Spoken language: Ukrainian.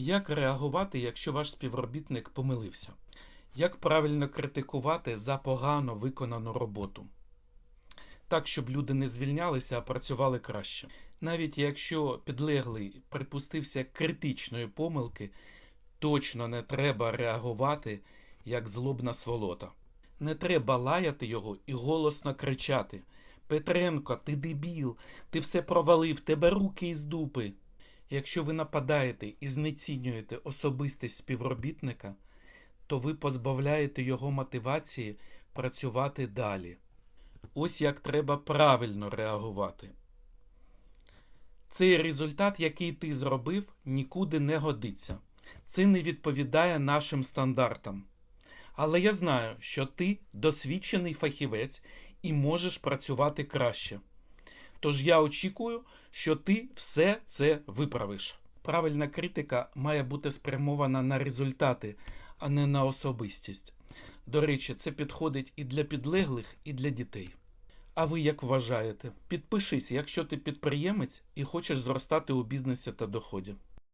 Як реагувати, якщо ваш співробітник помилився? Як правильно критикувати за погано виконану роботу? Так, щоб люди не звільнялися, а працювали краще. Навіть якщо підлеглий припустився критичної помилки, точно не треба реагувати як злобна сволота. Не треба лаяти його і голосно кричати: Петренко, ти дебіл, ти все провалив, тебе руки із дупи. Якщо ви нападаєте і знецінюєте особистість співробітника, то ви позбавляєте його мотивації працювати далі. Ось як треба правильно реагувати. Цей результат, який ти зробив, нікуди не годиться. Це не відповідає нашим стандартам. Але я знаю, що ти досвідчений фахівець і можеш працювати краще. Тож я очікую, що ти все це виправиш. Правильна критика має бути спрямована на результати, а не на особистість. До речі, це підходить і для підлеглих, і для дітей. А ви як вважаєте? Підпишись, якщо ти підприємець і хочеш зростати у бізнесі та доході.